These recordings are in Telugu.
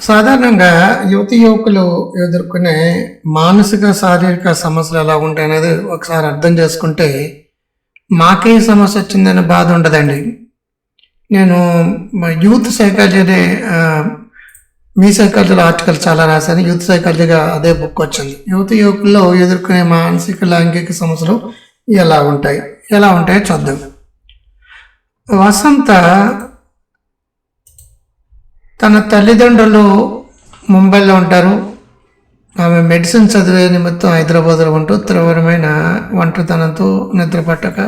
సాధారణంగా యువతి యువకులు ఎదుర్కొనే మానసిక శారీరక సమస్యలు ఎలా ఉంటాయి అనేది ఒకసారి అర్థం చేసుకుంటే మాకే సమస్య వచ్చిందనే బాధ ఉండదండి. నేను యూత్ సైకాలజీ అనే మీ సైకాలజీలో ఆర్టికల్ చాలా రాశాను. యూత్ సైకాలజీగా అదే బుక్ వచ్చింది. యువత యువకుల్లో ఎదుర్కొనే మానసిక లైంగిక సమస్యలు ఎలా ఉంటాయి? ఎలా ఉంటాయో చూద్దాం. వసంత తన తల్లిదండ్రులు ముంబైలో ఉంటారు. ఆమె మెడిసిన్ చదివే నిమిత్తం హైదరాబాద్లో ఉంటూ తీవ్రమైన ఒంటరితనంతో నిద్ర పట్టక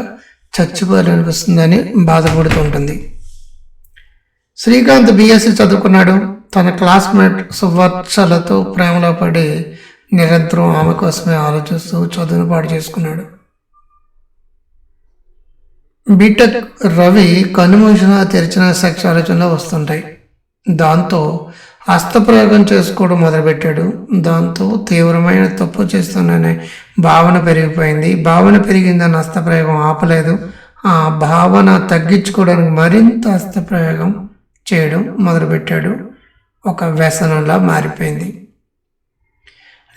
చచ్చిపోవాలనిపిస్తుందని బాధపడుతూ ఉంటుంది. శ్రీకాంత్ బీఎస్సీ చదువుకున్నాడు. తన క్లాస్మేట్ సువర్చలతో ప్రేమలో పడి నిరంతరం ఆమె కోసమే ఆలోచిస్తూ చదువును పాడు చేసుకున్నాడు. బీటెక్ రవి కనుమూసిన తెరిచిన సెక్స్ ఆలోచనలో వస్తుంటాయి. దాంతో హస్తప్రయోగం చేసుకోవడం మొదలుపెట్టాడు. దాంతో తీవ్రమైన తప్పు చేస్తున్నానే భావన పెరిగిపోయింది. భావన పెరిగిందని హస్తప్రయోగం ఆపలేదు. ఆ భావన తగ్గించుకోవడానికి మరింత హస్తప్రయోగం చేయడం మొదలుపెట్టాడు. ఒక వ్యసనంలా మారిపోయింది.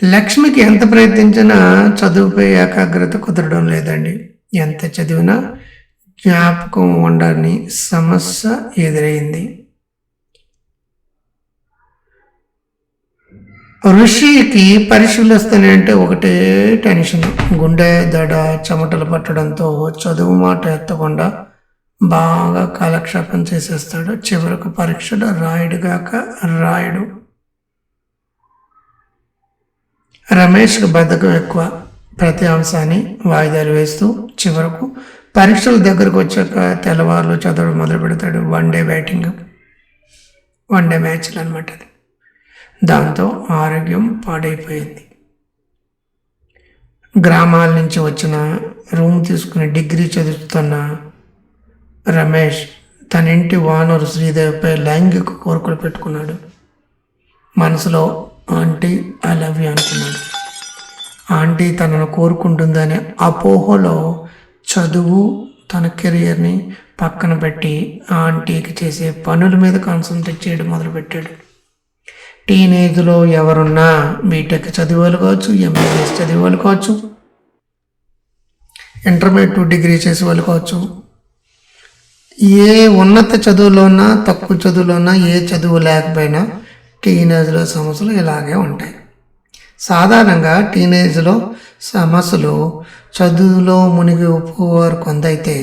లక్ష్మికి ఎంత ప్రయత్నించినా చదువుపై ఏకాగ్రత కుదరడం లేదండి. ఎంత చదివినా జ్ఞాపకం ఉండని సమస్య ఎదురైంది. ఋషికి పరీక్షలు వస్తాయంటే ఒకటే టెన్షన్. గుండె దడ చెమటలు పట్టడంతో చదువు మాట ఎత్తకుండా బాగా కాలక్షేపం చేసేస్తాడు. చివరకు పరీక్షలు రాయుడుగాక రాయుడు. రమేష్కి బద్ధకం ఎక్కువ. ప్రతి అంశాన్ని వాయిదాలు వేస్తూ చివరకు పరీక్షల దగ్గరకు వచ్చాక తెల్లవారులు చదవడం మొదలు పెడతాడు one day batting. One day మ్యాచ్లు అనమాట అది. దాంతో ఆరోగ్యం పాడైపోయింది. గ్రామాల నుంచి వచ్చిన రూమ్ తీసుకుని డిగ్రీ చదువుతున్న రమేష్ తన ఇంటి వానరు శ్రీదేవిపై లైంగిక కోరికలు పెట్టుకున్నాడు. మనసులో ఆంటీ ఐ లవ్ యూ అనుకున్నాడు. ఆంటీ తనను కోరుకుంటుందనే అపోహలో చదువు తన కెరియర్ని పక్కన పెట్టి ఆంటీకి చేసే పనుల మీద కాన్సన్ట్రేట్ చేయడం మొదలుపెట్టాడు. టీనేజ్లో ఎవరున్నా బీటెక్ చదివేవాళ్ళు కావచ్చు ఎంబీబీఎస్ చదివేవాళ్ళు కావచ్చు ఇంటర్మీడియట్ డిగ్రీ చేసే వాళ్ళు కావచ్చు ఏ ఉన్నత చదువులోనా తక్కువ చదువులో ఉన్నా ఏ చదువు లేకపోయినా టీనేజ్లో సమస్యలు ఇలాగే ఉంటాయి. సాధారణంగా టీనేజ్లో సమస్యలు చదువులో మునిగి ఒప్పుకోవారు కొందైతే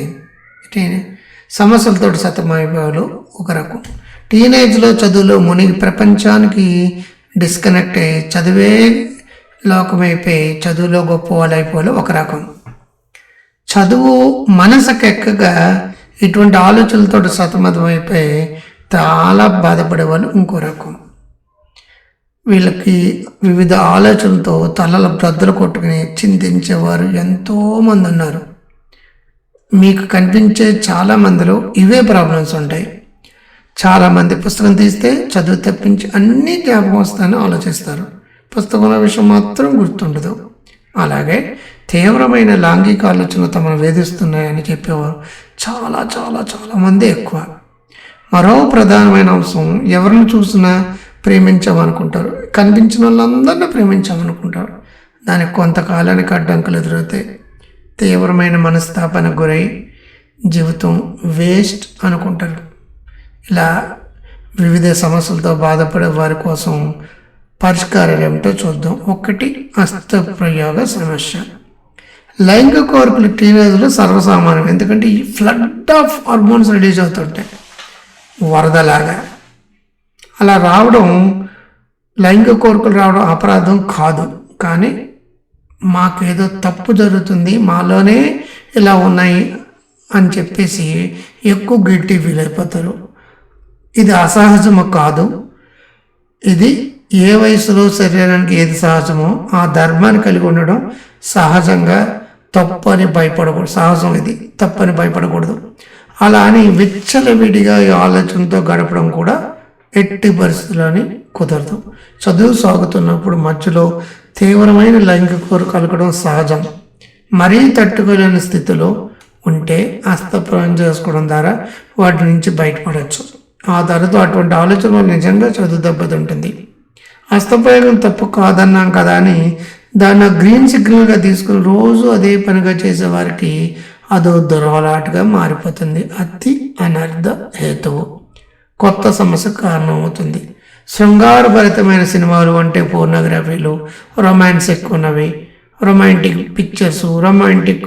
సమస్యలతో సతమైపోయాలు ఒక రకం. టీనేజ్లో చదువులో మునిగి ప్రపంచానికి డిస్కనెక్ట్ అయ్యి చదివే లోకమైపోయి చదువులో గొప్ప ఒక రకం. చదువు మనసుకెక్కగా ఇటువంటి ఆలోచనలతో సతమతమైపోయి చాలా బాధపడేవాళ్ళు ఇంకో రకం. వీళ్ళకి వివిధ ఆలోచనలతో తలల బ్రద్దలు కొట్టుకుని చింతించేవారు ఎంతోమంది ఉన్నారు. మీకు కనిపించే చాలా మందిలో ఇవే ప్రాబ్లమ్స్ ఉంటాయి. చాలామంది పుస్తకం తీస్తే చదువు తప్పించి అన్ని జ్ఞాపకం వస్తాయని ఆలోచిస్తారు. పుస్తకాల విషయం మాత్రం గుర్తుండదు. అలాగే తీవ్రమైన లాంగిక ఆలోచనలు తమను వేధిస్తున్నాయని చెప్పేవారు చాలా చాలా చాలామంది ఎక్కువ. మరో ప్రధానమైన అంశం ఎవరిని చూసినా ప్రేమించామనుకుంటారు. కనిపించిన వాళ్ళందరినీ ప్రేమించామనుకుంటారు. దానికి కొంతకాలానికి అడ్డంకులు ఎదురవుతాయి. తీవ్రమైన మనస్తాపనకు గురై జీవితం వేస్ట్ అనుకుంటారు. ఇలా వివిధ సమస్యలతో బాధపడే వారి కోసం పరిష్కారాలు ఏమిటో చూద్దాం. ఒకటి హస్తప్రయోగ సమస్య. లైంగిక కోరికలు టీనేజ్లో సర్వసామాన్యం. ఎందుకంటే ఈ ఫ్లడ్ ఆఫ్ హార్మోన్స్ రిలీజ్ అవుతుంటాయి. వరదలాగా. అలా రావడం లైంగిక కోరికలు రావడం అపరాధం కాదు. కానీ మాకేదో తప్పు జరుగుతుంది మాలోనే ఇలా ఉన్నాయి అని చెప్పేసి ఎక్కువ గిట్టి ఫీల్ అయిపోతారు ఇది అసహజము కాదు. ఇది ఏ వయసులో శరీరానికి ఏది సహజమో ఆ ధర్మాన్ని కలిగి ఉండడం సహజంగా తప్పని భయపడకూడదు. సహజం ఇది తప్పని భయపడకూడదు. అలా అని విచ్చలవిడిగా ఈ ఆలోచనతో గడపడం కూడా ఎట్టి పరిస్థితులని కుదరదు. చదువు సాగుతున్నప్పుడు మధ్యలో తీవ్రమైన లైంగిక కోరు కలగడం సహజం. మరీ తట్టుకోలేని స్థితిలో ఉంటే హస్తప్రయం చేసుకోవడం ద్వారా వాటి నుంచి బయటపడవచ్చు ఆ తర్వాత అటువంటి ఆలోచన నిజంగా చదువు దెబ్బతింటుంది హస్తప్రయోగం తప్పు కాదన్నాం కదా అని దాన్ని గ్రీన్ సిగ్నల్గా తీసుకుని రోజు అదే పనిగా చేసేవారికి అదో దురవలాటగా మారిపోతుంది. అతి అనర్థ హేతువు. కొత్త సమస్య కారణమవుతుంది. శృంగారభరితమైన సినిమాలు అంటే పోర్నోగ్రఫీలు రొమాన్స్ ఎక్కువ ఉన్నవి romantic pictures romantic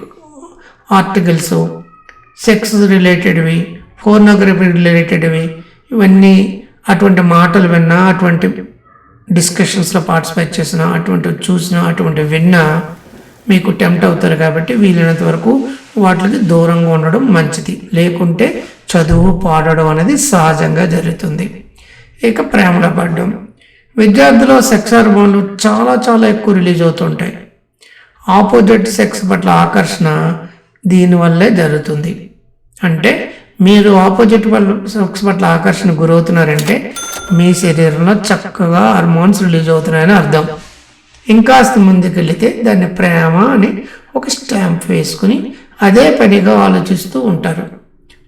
articles sex రిలేటెడ్వి pornography రిలేటెడ్వి ఇవన్నీ అటువంటి మాటలు విన్నా అటువంటి డిస్కషన్స్లో పార్టిసిపేట్ చేసిన అటువంటివి చూసినా అటువంటి విన్నా మీకు టెంప్ట్ అవుతారు కాబట్టి వీలైనంత వరకు వాటికి దూరంగా ఉండడం మంచిది. లేకుంటే చదువు పాడడం అనేది సహజంగా జరుగుతుంది. ఇక ప్రేమలో పడడం విద్యార్థుల సెక్స్ హార్మోన్లు చాలా చాలా ఎక్కువ రిలీజ్ అవుతుంటాయి. ఆపోజిట్ సెక్స్ పట్ల ఆకర్షణ దీనివల్లే జరుగుతుంది. అంటే మీరు ఆపోజిట్ పట్ల సెక్స్ పట్ల ఆకర్షణ గురవుతున్నారంటే మీ శరీరంలో చక్కగా హార్మోన్స్ రిలీజ్ అవుతున్నాయని అర్థం. ఇంకాస్త ముందుకెళితే దాన్ని ప్రేమ అని ఒక స్టాంప్ వేసుకుని అదే పనిగా ఆలోచిస్తూ ఉంటారు.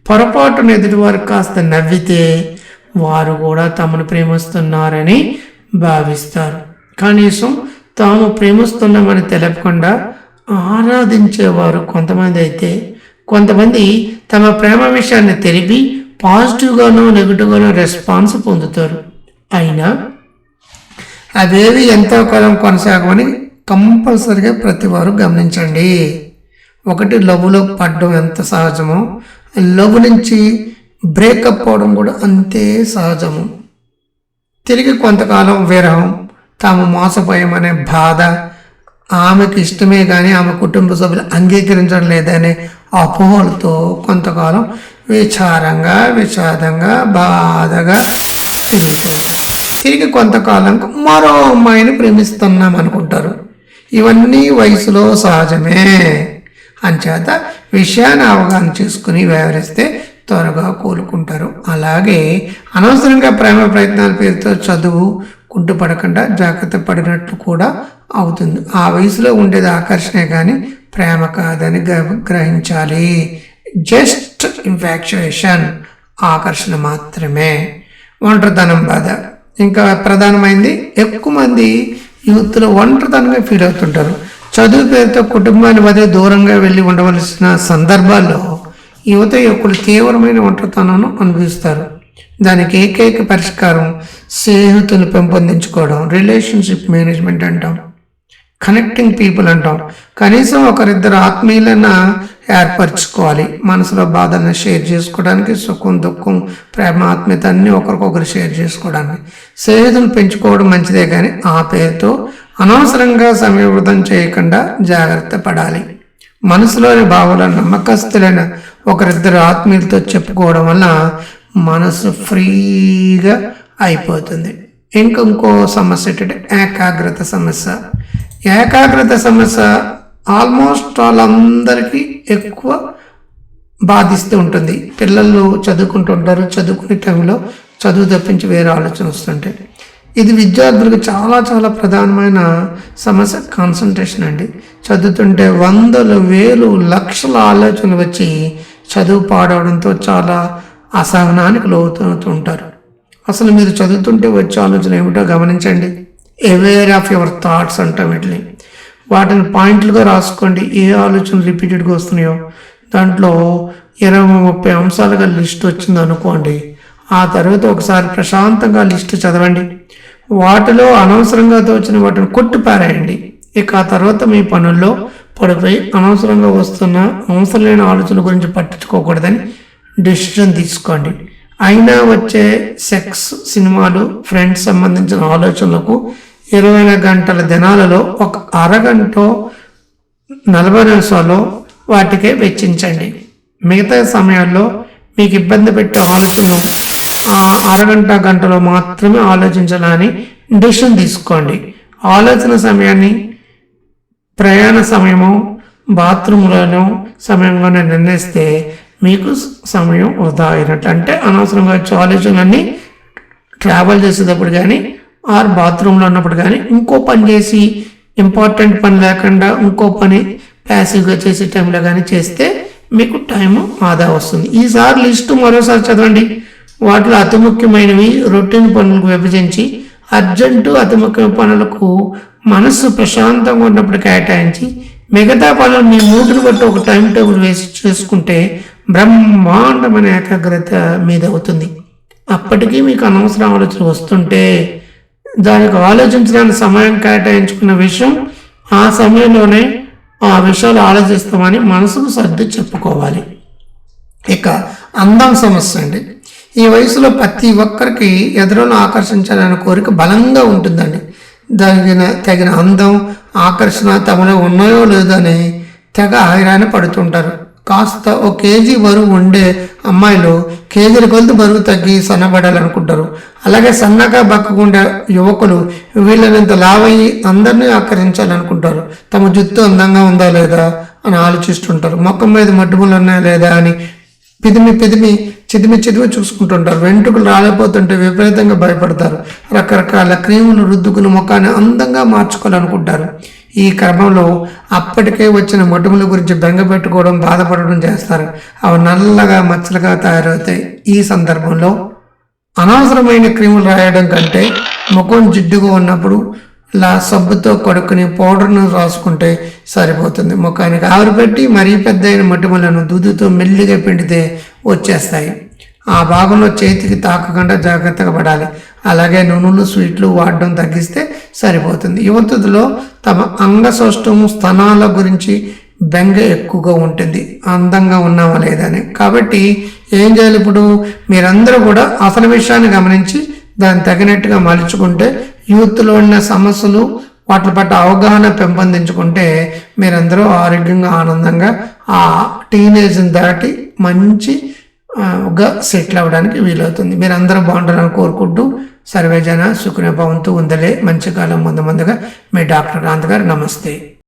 పొరపాటున ఎదుటివారు కాస్త నవ్వితే వారు కూడా తమను ప్రేమిస్తున్నారని భావిస్తారు. కనీసం తాము ప్రేమిస్తున్నామని తెలపకుండా ఆరాధించేవారు కొంతమంది అయితే కొంతమంది తమ ప్రేమ విషయాన్ని తెలిపి పాజిటివ్గానో నెగిటివ్గానో రెస్పాన్స్ పొందుతారు. అయినా అవేవి ఎంతో కాలం కొనసాగమని కంపల్సరిగా ప్రతి వారు గమనించండి. ఒకటి లవ్లో పడడం ఎంత సహజమో లవ్ నుంచి బ్రేకప్ అవడం కూడా అంతే సహజము. తిరిగి కొంతకాలం విరహం తాము మోసపోయామనే బాధ ఆమెకు ఇష్టమే కానీ ఆమె కుటుంబ సభ్యులు అంగీకరించడం లేదనే అపోహలతో కొంతకాలం విచారంగా విషాదంగా బాధగా తిరుగుతుంటారు తిరిగి కొంతకాలం మరో అమ్మాయిని ప్రేమిస్తున్నాం అనుకుంటారు. ఇవన్నీ వయసులో సహజమే. అంచేత విషయాన్ని అవగాహన చేసుకుని వ్యవహరిస్తే త్వరగా కోలుకుంటారు. అలాగే అనవసరంగా ప్రేమ ప్రయత్నాల పేరుతో చదువు కుంటుపడకుండా జాగ్రత్త పడినట్లు కూడా అవుతుంది. ఆ వయసులో ఉండేది ఆకర్షణే కానీ ప్రేమ కాదని గ- గ్రహించాలి. జస్ట్ ఇన్ఫాక్చుయేషన్ ఆకర్షణ మాత్రమే. ఒంటరితనం బాధ. ఇంకా ప్రధానమైంది ఎక్కువ మంది యూత్లో ఒంటరితనమే ఫీల్ అవుతుంటారు. చదువు పేరుతో కుటుంబాన్ని వదే దూరంగా వెళ్ళి ఉండవలసిన సందర్భాల్లో యువత యువకులు తీవ్రమైన ఒంటరితనం అనుభవిస్తారు. దానికి ఏకైక పరిష్కారం స్నేహితులు పెంపొందించుకోవడం రిలేషన్షిప్ మేనేజ్మెంట్ అంటాం కనెక్టింగ్ పీపుల్ అంటాం. కనీసం ఒకరిద్దరు ఆత్మీయులైనా ఏర్పరచుకోవాలి. మనసులో బాధలను షేర్ చేసుకోవడానికి సుఖం దుఃఖం ప్రేమ ఆత్మీయత అన్ని ఒకరికొకరు షేర్ చేసుకోవడానికి. స్నేహితులు పెంచుకోవడం మంచిదే కానీ ఆ పేరుతో అనవసరంగా సమయవృతం చేయకుండా జాగ్రత్త పడాలి. మనసులోని భావాలను నమ్మకస్తులైన ఒకరిద్దరు ఆత్మీయులతో చెప్పుకోవడం వల్ల మనసు ఫ్రీగా అయిపోతుంది. ఇంకొంకో సమస్య ఏంటంటే ఏకాగ్రత సమస్య. ఏకాగ్రత సమస్య ఆల్మోస్ట్ వాళ్ళందరికీ ఎక్కువ బాధిస్తూ ఉంటుంది. పిల్లలు చదువుకుంటుంటారు చదువుకునే టైంలో చదువు తప్పించి వేరే ఆలోచన వస్తుంటాయి ఇది విద్యార్థులకు చాలా చాలా ప్రధానమైన సమస్య కాన్సన్ట్రేషన్ అండి. చదువుతుంటే వందలు వేలు లక్షల ఆలోచనలు వచ్చి చదువు పాడవడంతో చాలా అసహనానికి లోతుంటారు ఉంటారు అసలు మీరు చదువుతుంటే వచ్చే ఆలోచన ఏమిటో గమనించండి. అవేర్ ఆఫ్ యువర్ థాట్స్ అంటాం వీటిని. వాటిని పాయింట్లుగా రాసుకోండి. ఏ ఆలోచనలు రిపీటెడ్గా వస్తున్నాయో. దాంట్లో ఇరవై ముప్పై అంశాలుగా లిస్ట్ వచ్చింది అనుకోండి. ఆ తర్వాత ఒకసారి ప్రశాంతంగా లిస్ట్ చదవండి. వాటిలో అనవసరంగా తోచిన వాటిని కొట్టి పారేయండి. ఇక ఆ తర్వాత మీ పనుల్లో పడిపోయి అనవసరంగా వస్తున్న అవసరం లేని ఆలోచన గురించి పట్టించుకోకూడదని డెసిషన్ తీసుకోండి. అయినా వచ్చే సెక్స్ సినిమాలు ఫ్రెండ్స్ సంబంధించిన ఆలోచనలకు ఇరవై గంటల దినాలలో ఒక అరగంట నలభై నిమిషాలు వాటికే వెచ్చించండి. మిగతా సమయాల్లో మీకు ఇబ్బంది పెట్టే ఆలోచనలు ఆ అరగంట గంటలో మాత్రమే ఆలోచించాలని డిసిషన్ తీసుకోండి. ఆలోచన సమయాన్ని ప్రయాణ సమయము బాత్రూంలోనూ సమయంలోనే నిర్ణయిస్తే మీకు సమయం వృధా అయినట్టు. అంటే అనవసరంగా వచ్చే ఆలోచనలన్నీ ట్రావెల్ చేసేటప్పుడు కానీ ఆర్ బాత్రూంలో ఉన్నప్పుడు కానీ ఇంకో పని చేసి ఇంపార్టెంట్ పని లేకుండా ఇంకో పని ప్యాసివ్గా చేసే టైంలో కానీ చేస్తే మీకు టైం ఆదా వస్తుంది. ఈసారి లిస్టు మరోసారి చదవండి. వాటిలో అతి ముఖ్యమైనవి రొటీన్ పనులకు విభజించి అర్జెంటు అతి ముఖ్యమైన పనులకు మనస్సు ప్రశాంతంగా ఉన్నప్పుడు కేటాయించి మిగతా పనులు మీ మూడుని బట్టి ఒక టైం టేబుల్ వేసి చేసుకుంటే బ్రహ్మాండమైన ఏకాగ్రత మీద అవుతుంది. అప్పటికీ మీకు అనవసరం ఆలోచన వస్తుంటే దానికి ఆలోచించడానికి సమయం కేటాయించుకున్న విషయం ఆ సమయంలోనే ఆ విషయాలు ఆలోచిస్తామని మనసుకు సర్ది చెప్పుకోవాలి. ఇక అందం సమస్య అండి. ఈ వయసులో ప్రతి ఒక్కరికి ఎదురును ఆకర్షించాలనే కోరిక బలంగా ఉంటుందండి. తగిన తగిన అందం ఆకర్షణ తమలో ఉన్నాయో లేదో అని తెగ హైరాణ పడుతుంటారు. కాస్త ఒక కేజీ బరువు ఉండే అమ్మాయిలు కేజీల కొలది బరువు తగ్గి సన్నబడాలనుకుంటారు. అలాగే సన్నగా బక్కకుండే యువకులు వీళ్ళనంత లావయ్యి అందరినీ ఆకర్షించాలనుకుంటారు తమ జుత్తు అందంగా ఉందా లేదా అని ఆలోచిస్తుంటారు. మొక్క మీద మడ్డుములు ఉన్నాయా లేదా అని పిదిమి పిదిమి చిదిమి చిదిమి చూసుకుంటుంటారు. వెంట్రుకలు రాలిపోతుంటే విపరీతంగా భయపడతారు. రకరకాల క్రీములు రుద్దుకుని ముఖాన్ని అందంగా మార్చుకోవాలనుకుంటారు. ఈ క్రమంలో అప్పటికే వచ్చిన మొటిముల గురించి బెంగ పెట్టుకోవడం బాధపడడం చేస్తారు. అవి నల్లగా మచ్చలుగా తయారవుతాయి. ఈ సందర్భంలో అనవసరమైన క్రీములు రాయడం కంటే ముఖం జిడ్డుగా ఉన్నప్పుడు ఇలా సబ్బుతో కడుక్కుని పౌడర్ను రాసుకుంటే సరిపోతుంది. ముఖానికి ఆవిరి పెట్టి మరీ పెద్ద అయిన మొటిమలను దూదుతో మెల్లిగా పిండితే వచ్చేస్తాయి. ఆ భాగంలో చేతికి తాకకుండా జాగ్రత్తగా పడాలి. అలాగే నూనెలు స్వీట్లు వాడడం తగ్గిస్తే సరిపోతుంది. యువతులో తమ అంగసౌష్టము స్థనాల గురించి బెంగ ఎక్కువగా ఉంటుంది. అందంగా ఉన్నామా లేదని కాబట్టి ఏం చేయాలి ఇప్పుడు? మీరందరూ కూడా అసలు విషయాన్ని గమనించి దాన్ని తగినట్టుగా మలుచుకుంటే యూత్లో ఉన్న సమస్యలు వాటి పట్ల అవగాహన పెంపొందించుకుంటే మీరందరూ ఆరోగ్యంగా ఆనందంగా ఆ టీనేజ్ని దాటి మంచి గా సెటిల్ అవ్వడానికి వీలవుతుంది. మీరు అందరూ బాగుంటారని కోరుకుంటూ సర్వేజన సుఖన భవంతు ఉందలే. మంచి కాలం ముందు ముందుగా మీ డాక్టర్ కాంత్ గారు. నమస్తే.